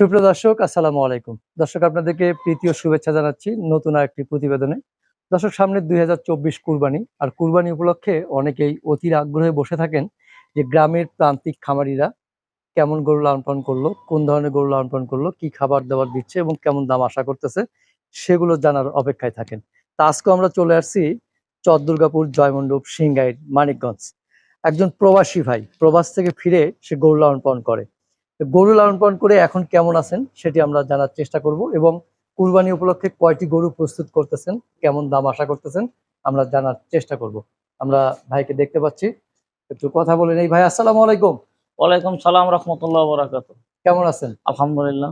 সুপ্রিয় দর্শক, আসসালামু আলাইকুম। দর্শক, আপনাদেরকে প্রীতি ও শুভেচ্ছা জানাচ্ছি নতুন আরেকটি প্রতিবেদনে। দর্শক, সামনে দুই হাজার চব্বিশ কুরবানি, আর কুরবানি উপলক্ষে অনেকেই অধীর আগ্রহে বসে থাকেন যে গ্রামের প্রান্তিক খামারিরা কেমন গরু লালন পালন করল, কোন ধরনের গরু লালন পালন করল, কি খাবার দাবার দিচ্ছে এবং কেমন দাম আশা করতেছে, সেগুলো জানার অপেক্ষায় থাকেন। তা আজকে আমরা চলে আসছি চরদুর্গাপুর জয়মণ্ডপ সিংগাইর মানিকগঞ্জ। একজন প্রবাসী ভাই প্রবাস থেকে ফিরে সে গরু লালন পালন করে। গরু লালন পালন করে এখন কেমন আছেন সেটি আমরা জানার চেষ্টা করব এবং কুরবানি উপলক্ষে কয়টি গরু প্রস্তুত করতেছেন কেমন দাম আশা করতেছেন আমরা জানার চেষ্টা করব। আমরা ভাইকে দেখতে পাচ্ছি। একটু কথা বলে নেই। ভাই আসসালামু আলাইকুম। ওয়ালাইকুম সালাম রহমতুল্লাহ বরাকাত কেমন আছেন? আলহামদুলিল্লাহ।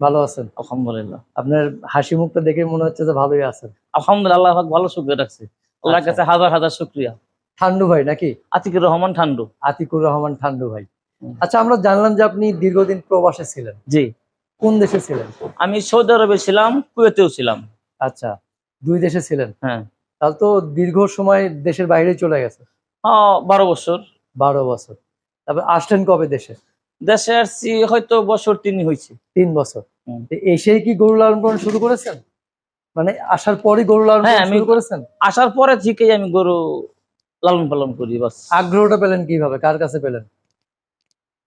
ভালো আছেন? আলহামদুলিল্লাহ। আপনার হাসি মুখটা দেখে মনে হচ্ছে যে ভালোই আছেন। আলহামদুলিল্লাহ আল্লাহ ভালো শুক্রিয়া রাখছে। আল্লাহর আচ্ছা। কাছে হাজার হাজার শুক্রিয়া। ঠান্ডু ভাই নাকি? আতিকুর রহমান ঠান্ডু। আতিকুর রহমান ঠান্ডু ভাই। আচ্ছা আমরা জানলাম যে আপনি দীর্ঘদিন প্রবাসে ছিলেন। জি। কোন দেশে ছিলেন? আমি সৌদি আরবে ছিলাম কুয়েতেও ছিলাম। আচ্ছা দুই দেশে ছিলেন? হ্যাঁ। তাহলে তো দীর্ঘ সময় দেশের বাইরে চলে গেছে। হ্যাঁ, বারো বছর। বারো বছর। তারপর আসলেন কবে দেশে? দেশে আসছি হয়তো বছর তিনি হয়েছে। তিন বছর। এসেই কি গরু লালন পালন শুরু করেছেন? মানে আসার পরই গরু লালন হ্যাঁ, শুরু করেছেন? আসার পরে থেকেই আমি গরু লালন পালন করি বাস। আগ্রহটা পেলেন কীভাবে? কার কাছে পেলেন?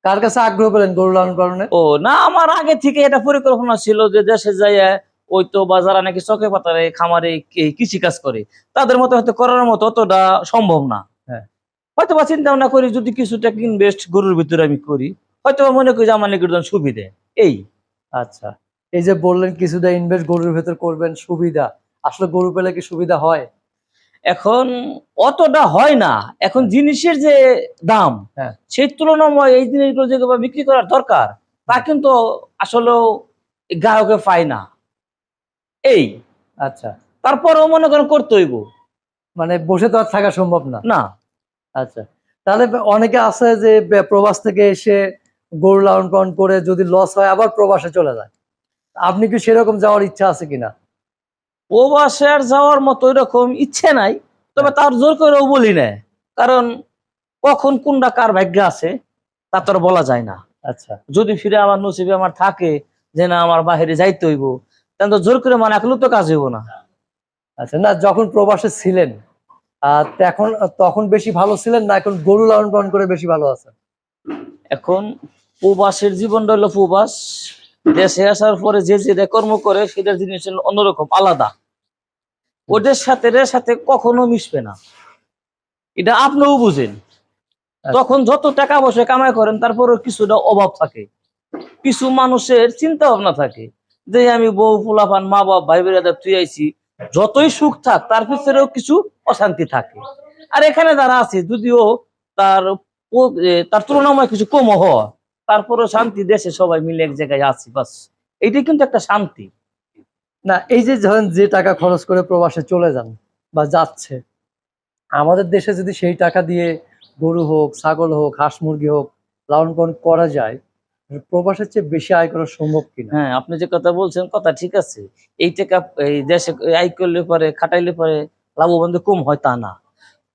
কার কাছে আগ্রহ পেলেন গরু লালন পালনের ও না আমার আগে থেকে এটা পরিকল্পনা ছিল যে দেশে যাই ওই তো বা যারা নাকি চকে পাতারে খামারে কৃষি কাজ করে। তাদের মতো হয়তো করার মতো অতটা সম্ভব না। হ্যাঁ। হয়তো বা চিন্তা ভাবনা করি যদি কিছুটা ইনভেস্ট গরুর ভিতরে আমি করি হয়তো মনে করি যে আমার নাকি সুবিধে। এই। আচ্ছা। এই যে বললেন কিছুটা ইনভেস্ট গরুর ভেতর করবেন সুবিধা। আসলে গরু পেলে কি সুবিধা হয়? এখন অতটা হয় না। এখন জিনিসের যে দাম হ্যাঁ। সেই তুলনাময় এই জিনিসগুলো যে বিক্রি করার দরকার তা কিন্তু আসলে গ্রাহকে পায় না। এই। আচ্ছা। তারপরেও মনে করেন করতে হইব। মানে বসে তো আর থাকা সম্ভব না। না। আচ্ছা। তাহলে অনেকে আছে যে প্রবাস থেকে এসে গরু লালন পালন করে যদি লস হয় আবার প্রবাসে চলে যায়। আপনি কি সেরকম যাওয়ার ইচ্ছা আছে কিনা? প্রবাসে আর যাওয়ার মতো এরকম ইচ্ছে নাই তবে হ্যাঁ। তার জোর করেও বলি না কারণ কখন কোনটা কার ভাগ্য আছে তা তো বলা যায় না। আচ্ছা। যদি ফিরে আমার নসিবে আমার থাকে যে না আমার বাহিরে যাইতে হইব তাহলে তো জোর করে মানা করলেও তো কাজ হইব না। আচ্ছা না যখন প্রবাসে ছিলেন তখন তখন বেশি ভালো ছিলেন না এখন গরু লালন পালন করে বেশি ভালো আছেন? এখন প্রবাসের জীবনটা হলো প্রবাস দেশে আসার পরে যে যে কর্ম করে সেটার জিনিস অন্যরকম আলাদা। ওদের সাথে এর সাথে কখনো মিশবে না। এটা আপনিও বুঝেন। তখন যত টাকা পয়সা কামাই করেন তারপরেও কিছুটা অভাব থাকে। কিছু মানুষের চিন্তা ভাবনা থাকে যে আমি বউ ফুলাপান মা বাপ ভাই বেড়াদের তুই আইছি। যতই সুখ থাক তার ভিতরেও কিছু অশান্তি থাকে। আর এখানে যারা আছে যদিও তার তার তুলনাময় কিছু কম হওয়া। তারপরেও শান্তি দেশে সবাই মিলে এক জায়গায় আছি বাস। এটাই কিন্তু একটা শান্তি। না এই যে ধরেন যে টাকা খরচ করে প্রবাসে চলে যান বা যাচ্ছে আমাদের দেশে যদি সেই টাকা দিয়ে গরু হোক ছাগল হোক হাঁস মুরগি হোক লালন পালন করা যায় প্রবাসের চেয়ে বেশি আয় করা সম্ভব কিনা? হ্যাঁ আপনি যে কথা বলছেন কথা ঠিক আছে। এই টাকা এই দেশে আয় করলে পরে খাটাইলে পরে লাভবান কম হয় তা না।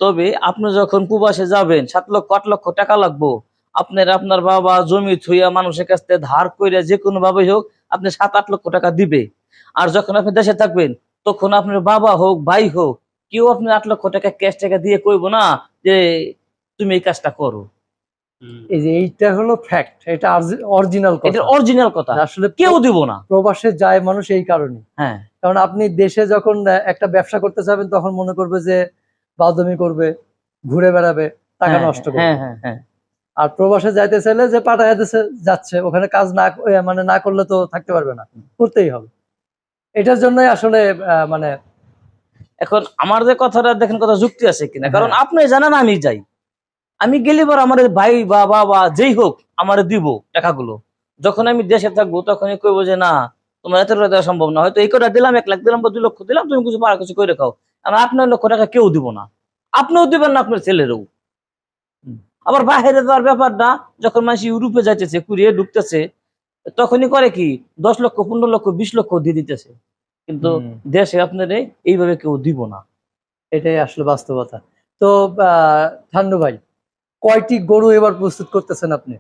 তবে আপনি যখন প্রবাসে যাবেন সাত লক্ষ আট লক্ষ টাকা লাগবো। আপনার আপনার বাবা জমি থুইয়া মানুষের কাছ থেকে ধার কইরা যে কোনো ভাবে হোক আপনি সাত আট লক্ষ টাকা দিবে। আর যখন আপনি দেশে থাকবেন তখন আপনার বাবা হোক ভাই হোক কেউ আপনি আট লক্ষ টাকা ক্যাশ টাকা দিয়ে কইব না যে তুমি এই কাজটা করো। এই যে এইটা হলো ফ্যাক্ট এটা অরিজিনাল এটা অরিজিনাল কথা। আসলে কেউ দিব না। প্রবাসে যায় মানুষ এই কারণে হ্যাঁ। কারণ আপনি দেশে যখন একটা ব্যবসা করতে যাবেন তখন মনে করবে যে বাদমি করবে ঘুরে বেড়াবে টাকা হ্যাঁ, নষ্ট করবে। হ্যাঁ হ্যাঁ হ্যাঁ। আর প্রবাসে যাইতে চাইলে যে পাঠায় দিছে যাচ্ছে। ওখানে কাজ না মানে না করলে তো থাকতে পারবে না। করতেই হবে। এটার জন্যই আসলে আহ, মানে এখন আমার যে কথাটা দেখেন কথা যুক্তি আছে কিনা? কারণ হ্যাঁ। আপনি জানেন আমি যাই। আমি গেলে পর আমার ভাই বা বাবা যেই হোক আমার দিব টাকাগুলো। যখন আমি দেশে থাকব তখনই কইবো যে না তোমার এত দেওয়া সম্ভব না। হয়তো এই কটা দিলাম এক লাখ দিলাম বা দুই লক্ষ দিলাম তুমি কিছু পারা কিছু করে খাও। আমার আপনার লক্ষ টাকা কেউ দিব না। আপনিও দিবেন না আপনার ছেলেরও। আবার বাইরে যাওয়ার ব্যাপারটা যখন মানুষ ইউরোপে যাইতেছে কুড়িয়ে ঢুকতেছে তখনই করে কি দশ লক্ষ পনেরো লক্ষ বিশ লক্ষ দিয়ে দিতেছে। কিন্তু দেশে আপনার এইভাবে কেউ দিব না। এটাই আসলে বাস্তবতা। তো ঠান্ডু ভাই কয়টি গরু এবার প্রস্তুত করতেছেন আপনি?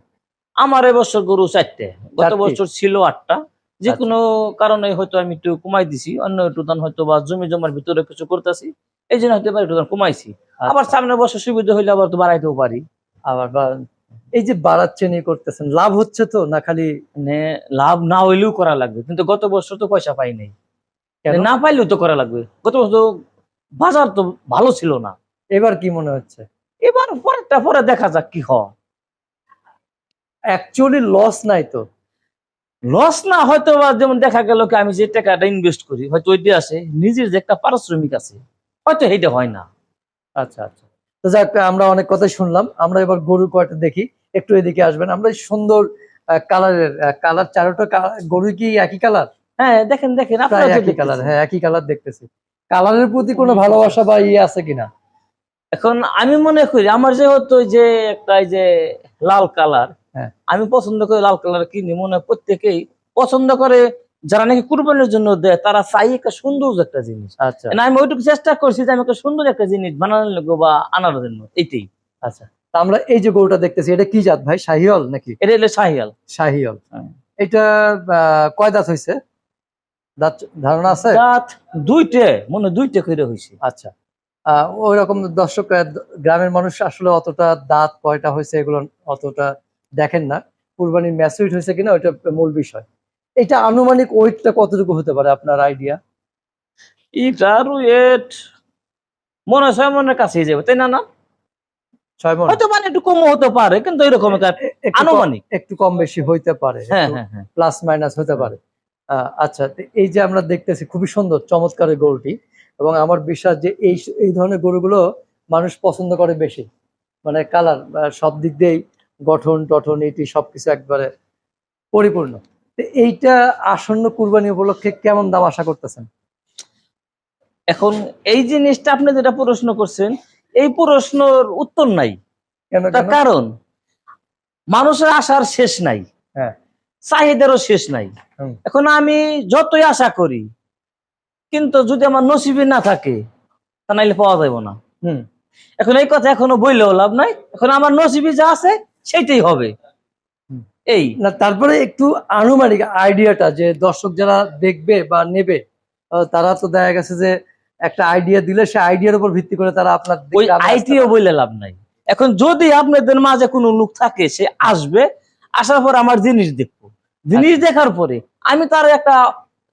আমার এবছর গরু চারটে। গত বছর ছিল আটটা। যে কোনো কারণে হয়তো আমি একটু কমাই দিছি অন্য একটু দান হয়তো বা জমি জমার ভিতরে কিছু করতেছি এই জন্য হয়তো একটু দান কমাইছি। আবার আচ্ছা, সামনের বছর সুবিধা হইলে আবার তো বাড়াইতেও পারি। আবার বা- এই যে বাড়াচ্ছেন এই করতেছেন লাভ হচ্ছে তো না খালি মানে লাভ না হইলেও করা লাগবে। কিন্তু গত বছর তো পয়সা পাই নাই। না পাইলেও তো করা লাগবে। গত বছর তো বাজার তো ভালো ছিল না। এবার কি মনে হচ্ছে? এবার পরেরটা পরে দেখা যাক কি হয়। অ্যাকচুয়ালি লস নাই তো। লস না হয়তো বা যেমন দেখা গেল কি আমি যে টাকাটা ইনভেস্ট করি হয়তো ওইটা আছে নিজের যে একটা পারিশ্রমিক আছে হয়তো সেইটা হয় না। আচ্ছা আচ্ছা। তো যাক আমরা অনেক কথাই শুনলাম। আমরা এবার গরু কয়টা দেখি? একটু এদিকে আসবেন। আমরা সুন্দর কালারের কালার চারোটা গরু কি একই কালার? হ্যাঁ দেখেন দেখেন একই কালার। হ্যাঁ একই কালার দেখতেছি। কালারের প্রতি কোনো ভালোবাসা বা ইয়ে আছে কিনা? এখন আমি মনে করি আমার যেহেতু ওই যে একটা এই যে লাল কালার হ্যাঁ। আমি পছন্দ করি লাল কালার কিনি মনে হয় প্রত্যেকেই পছন্দ করে যারা নাকি কুরবানির জন্য দেয় তারা চাই একটা সুন্দর একটা জিনিস। আচ্ছা। না আমি ওইটুকু চেষ্টা করছি যে আমি একটা সুন্দর একটা জিনিস বানানোর লোক বা আনার জন্য এইটাই। আচ্ছা। তা আমরা এই যে গরুটা দেখতেছি এটা কি জাত ভাই? শাহিয়াল নাকি? এটা হলো শাহিয়াল শাহিওল হ্যাঁ। এটা কয় দাঁত হয়েছে দাঁত ধারণা আছে? দাঁত দুইটে মনে দুইটে করে হয়েছে আচ্ছা। আহ, ওই রকম দর্শক গ্রামের মানুষ আসলে অতটা দাঁত কয়টা হয়েছে এগুলো অতটা দেখেন না। কুরবানির ম্যাচুইট হয়েছে কিনা ওইটা মূল বিষয়। এটা আনুমানিক ওয়েটটা কতটুকু হতে পারে আপনার আইডিয়া এটার ওয়েট মনে হয় ছয় মনের কাছে যাবে তাই না না? ছয় হয়তো মানে একটু কম হতে পারে কিন্তু এরকম একটু কম- আনুমানিক। একটু কম বেশি হইতে পারে হ্যাঁ হ্যাঁ হ্যাঁ। প্লাস মাইনাস হতে পারে। আহ, আচ্ছা এই যে আমরা দেখতেছি খুবই সুন্দর চমৎকার গরুটি। এবং আমার বিশ্বাস যে এই এই ধরনের গরুগুলো মানুষ পছন্দ করে বেশি। মানে কালার সব দিক দিয়েই গঠন টঠন এটি সবকিছু একবারে পরিপূর্ণ। এইটা আসন্ন কুরবানি উপলক্ষে কেমন দাম আশা করতেছেন? এখন এই জিনিসটা আপনি যেটা প্রশ্ন করছেন এই প্রশ্নর উত্তর নাই? কারণ মানুষের আশার শেষ নাই। হ্যাঁ। চাহিদারও শেষ নাই। এখন আমি যতই আশা করি কিন্তু যদি আমার নসিবে না থাকে তা নাইলে পাওয়া যাবে না। হুম। এখন এই কথা এখনও বললেও লাভ নাই। এখন আমার নসিবে যা আছে সেইটাই হবে। এই। না তারপরে একটু আনুমানিক আইডিয়াটা যে দর্শক যারা দেখবে বা নেবে তারা তো দেখা গেছে যে একটা আইডিয়া দিলে সে আইডিয়ার উপর ভিত্তি করে তারা আপনার ওই পারে। বললে লাভ নাই। এখন যদি আপনাদের মাঝে কোনো লোক থাকে সে আসবে আসার পর আমার জিনিস দেখব। জিনিস আচ্ছা। দেখার পরে আমি তার একটা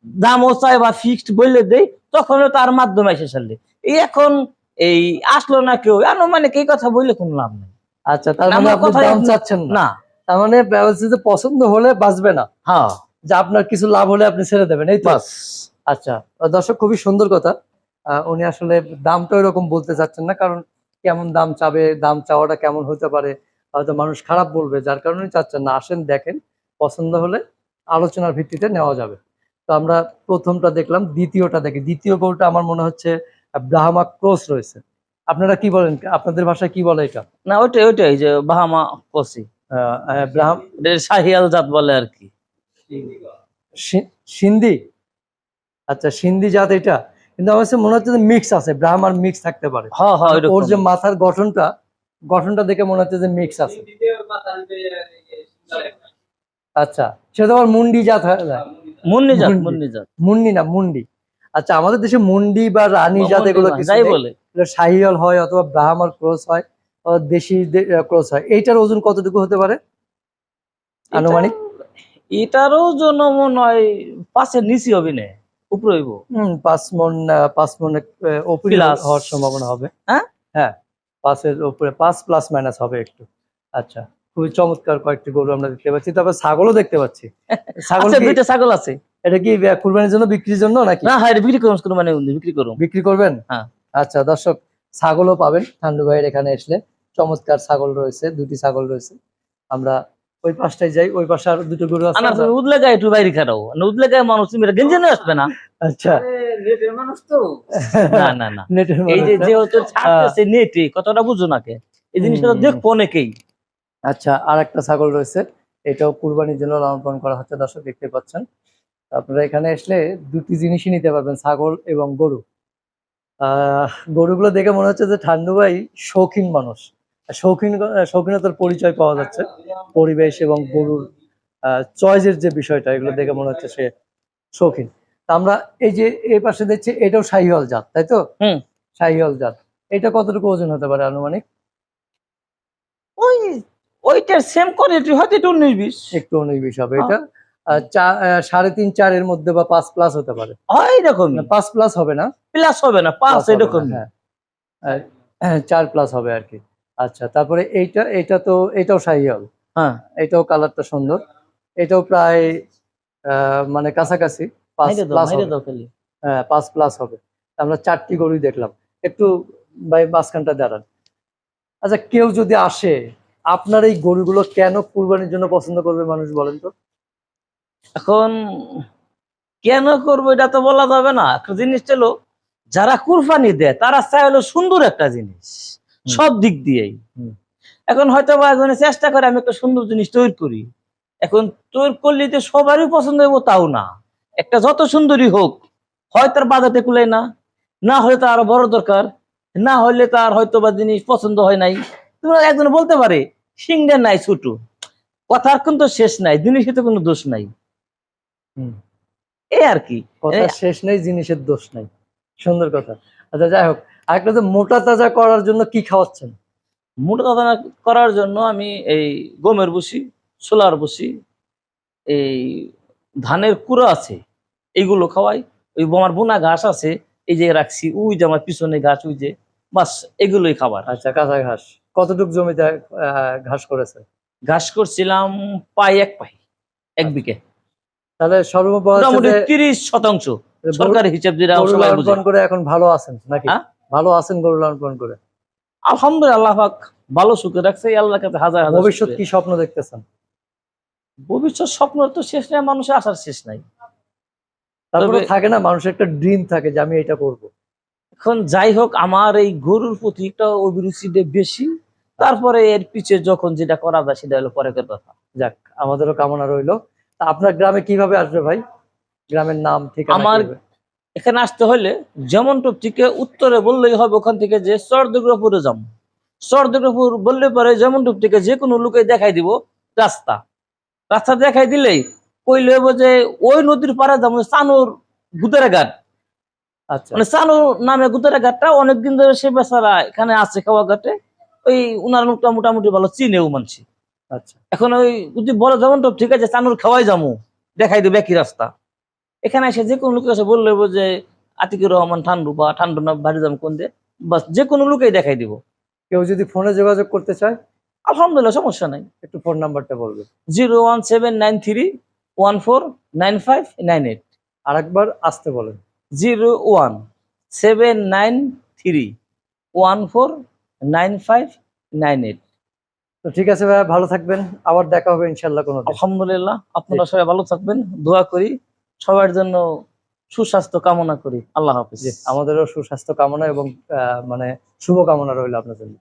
দাম ও চাই বা ফিক্সড বললে দেই তখন তার মাধ্যমে এসে সারলে এই এখন এই আসলো না কেউ আনুমানিক এই কথা বললে কোনো লাভ নেই। আচ্ছা তার মানে আপনি দাম চাচ্ছেন না। তার মানে ব্যবস্থা যে পছন্দ হলে বাঁচবে না। হ্যাঁ। যে আপনার কিছু লাভ হলে আপনি ছেড়ে দেবেন এই তো? বাস। আচ্ছা দর্শক খুবই সুন্দর কথা। উনি আসলে দামটা এরকম বলতে চাচ্ছেন না কারণ কেমন দাম চাবে দাম চাওয়াটা কেমন হতে পারে হয়তো মানুষ খারাপ বলবে যার কারণে চাচ্ছেন না। আসেন দেখেন পছন্দ হলে আলোচনার ভিত্তিতে নেওয়া যাবে। তো আমরা প্রথমটা দেখলাম দ্বিতীয়টা দেখি। দ্বিতীয় গরুটা আমার মনে হচ্ছে ব্রাহ্মা ক্রস রয়েছে। আপনারা কি বলেন? আপনাদের ভাষায় কি বলে এটা? না ওইটাই ওইটাই যে বাহামা কষি শাহিয়াল জাত বলে আর কি। সিন্ধি? আচ্ছা সিন্ধি জাত এটা। কিন্তু আমার কাছে মনে হচ্ছে মিক্স আছে ব্রাহ্মার মিক্স থাকতে পারে। হ্যাঁ হ্যাঁ ওর যে মাথার গঠনটা গঠনটা দেখে মনে হচ্ছে যে মিক্স আছে। আচ্ছা সেটা আবার মুন্ডি জাত মুন্নি জাত মুন্ডি। মুন্নি জাত। মুন্ডি না মুন্ডি। আচ্ছা আমাদের দেশে মুন্ডি বা রানী জাত এগুলো যাই বলে। শাহিয়াল হয় অথবা ব্রাহ্মার ক্রস হয়। দেশি ক্রস হয়। এইটার ওজন কতটুকু হতে পারে? আনুমানিক? এটা- এটারও জন্য মনে হয় পাশের নিচি হবে না উপরে হইব। হম পাঁচ মন পাঁচ মনে ওপরে হওয়ার সম্ভাবনা হবে। হ্যাঁ? হ্যাঁ পাঁচের উপরে পাঁচ প্লাস মাইনাস হবে একটু। আচ্ছা খুবই চমৎকার কয়েকটি গরু আমরা দেখতে পাচ্ছি। তারপর ছাগলও দেখতে পাচ্ছি। ছাগল আছে দুইটা ছাগল আছে। এটা কি কুরবানির জন্য বিক্রির জন্য নাকি? না হ্যাঁ বিক্রি করুন মানে বিক্রি করুন। বিক্রি করবেন? হ্যাঁ। আচ্ছা দর্শক ছাগলও পাবেন। ঠান্ডু ভাইয়ের এখানে আসলে চমৎকার ছাগল রয়েছে দুটি ছাগল রয়েছে। আমরা ওই পাশটায় যাই ওই পাশে আরও দুটো গরু আছে। উদলে গায়ে একটু বাইরে খারাও উদলে গায়ে মানুষ মেরে গেঞ্জে নিয়ে আসবে না। আচ্ছা। মানুষ তো। না না না। নেটের এই যে। যেহেতু ছাড়তেছে নেটে কতটা বুঝো নাকে এই জিনিসটা তো দেখব অনেকেই। আচ্ছা আর একটা ছাগল রয়েছে। এটাও কুরবানির জন্য লালন পালন করা হচ্ছে দর্শক দেখতে পাচ্ছেন। আপনারা এখানে আসলে দুটি জিনিসই নিতে পারবেন ছাগল এবং গরু। আহ গরুগুলো দেখে মনে হচ্ছে যে ঠান্ডু ভাই শৌখিন মানুষ। শৌখিন শৌখিনতার পরিচয় পাওয়া যাচ্ছে। পরিবেশ এবং গরুর চয়েসের যে বিষয়টা এগুলো দেখে মনে হচ্ছে সে শৌখিন। তা আমরা এই যে এই পাশে দেখছি এটাও শাহিওয়াল জাত তাই তো? হুম। শাহিওয়াল জাত। এটা কতটুকু ওজন হতে পারে আনুমানিক? ওই ওইটার সেম কোয়ালিটি হয়তো একটু উনিশ বিশ। একটু উনিশ বিশ হবে এটা। সাড়ে তিন চারের মধ্যে বা পাঁচ প্লাস হতে পারে। এরকম। পাঁচ প্লাস হবে না। প্লাস হবে না পাঁচ এরকম। হ্যাঁ। হ্যাঁ, চার প্লাস হবে আর কি। আচ্ছা তারপরে এইটা এটা তো এটাও শাহিওয়াল হ্যাঁ এটাও কালারটা সুন্দর। এটাও প্রায় মানে কাছাকাছি পাঁচ প্লাস হ্যাঁ পাঁচ প্লাস হবে। আমরা চারটি গরুই দেখলাম। একটু ভাই মাঝখানটা দাঁড়ান। আচ্ছা কেউ যদি আসে আপনার এই গরুগুলো কেন কুরবানির জন্য পছন্দ করবে মানুষ বলেন তো? এখন কেন করব এটা তো বলা যাবে না। একটা জিনিস হলো যারা কুরবানি দেয় তারা চাই হলো সুন্দর একটা জিনিস। সব দিক দিয়েই। এখন হয়তো বা একজনে চেষ্টা করে আমি একটা সুন্দর জিনিস তৈরি করি। এখন তৈরি করলে যে সবারই পছন্দ হইব তাও না। একটা যত সুন্দরী হোক হয় তার বাজাতে কুলাই না না হলে তার আরও বড় দরকার না হলে তার হয়তো বা জিনিস পছন্দ হয় নাই। তোমরা একজন বলতে পারে সিংড়া নাই ছোট। কথার কিন্তু শেষ নাই জিনিসে তো কোনো দোষ নাই। হুম। এই আর কি। কথা শেষ নাই জিনিসের দোষ নাই। সুন্দর কথা। আচ্ছা যাই হোক আরেকটা তো মোটা তাজা করার জন্য কি খাওয়াচ্ছেন? মোটা দানা করার জন্য আমি এই গমের বসি ছোলার বসি এই ধানের কুড়া আছে এইগুলো খাওয়াই। ওই আমার বোনা ঘাস আছে এই যে রাখছি ওই যে আমার পিছনে ঘাস ওই যে বাস এগুলোই খাবার। আচ্ছা কাঁচা ঘাস। কতটুক জমিতে ঘাস করেছে? ঘাস করছিলাম পাই এক পাই এক বিঘে। তাহলে সর্বমোট তিরিশ শতাংশ। সরকারি হিসাব যেটা করে এখন ভালো আছেন নাকি? হ্যাঁ? ভালো আছেন গরু লালন পালন করে? আলহামদুলিল্লাহ পাক ভালো সুখে রাখছে আল্লাহর কাছে হাজার হাজার ভবিষ্যৎ কি স্বপ্ন দেখতেছেন? ভবিষ্যৎ স্বপ্ন তো শেষ নাই মানুষের আসার শেষ নাই। তারপরে থাকে না মানুষের একটা ড্রিম থাকে যে আমি এটা করব। এখন যাই হোক আমার এই গরুর প্রতি একটা অভিরুচিটা বেশি তারপরে এর পিছে যখন যেটা করা যায় সেটা হলো পরের কথা। যাক আমাদেরও কামনা রইল। তা আপনার গ্রামে কীভাবে আসবে ভাই? গ্রামের নাম ঠিক আমার- এখানে আসতে হলে যেমন টপ থেকে উত্তরে বললেই হবে ওখান থেকে যে চরদুগ্রপুরে যাম। চরদুগ্রপুর বললে পরে যেমন টপ থেকে যে কোনো লোকে দেখাই দিব রাস্তা। রাস্তা দেখাই দিলেই কইলে হইব যে ওই নদীর পাড়ে যাব চানুর গুদারা ঘাট। আচ্ছা। মানে চানুর নামে গুদারা ঘাটটা অনেকদিন ধরে সে বেচারা এখানে আছে খাওয়া ঘাটে। ওই উনার মুখটা মোটামুটি ভালো চিনেও মানছি। আচ্ছা। এখন ওই যদি বড় যেমন ঠিক আছে চানুর খাওয়াই যাব দেখাই দেবে একই রাস্তা। এখানে এসে যে কোনো লোকের কাছে বললে যে আতিকুর রহমান ঠান্ডু বা ঠান্ডু না বাড়ি যাব কোন দিয়ে? বাস যে কোনো লোকেই দেখাই দিব। কেউ যদি ফোনে যোগাযোগ করতে চায়? আলহামদুলিল্লাহ সমস্যা নাই। একটু ফোন নাম্বারটা বলবে। Zero one seven nine three one four nine five nine eight. আর একবার আসতে বলেন। Zero one seven nine three one four nine five nine eight. তো ঠিক আছে ভাই ভালো থাকবেন। আবার দেখা হবে ইনশাল্লাহ কোনো। আলহামদুলিল্লাহ আপনারা সবাই ভালো থাকবেন। দোয়া করি। সবার জন্য সুস্বাস্থ্য কামনা করি। আল্লাহ হাফিজ। আমাদেরও সুস্বাস্থ্য কামনা এবং মানে শুভ কামনা রইল আপনার জন্য।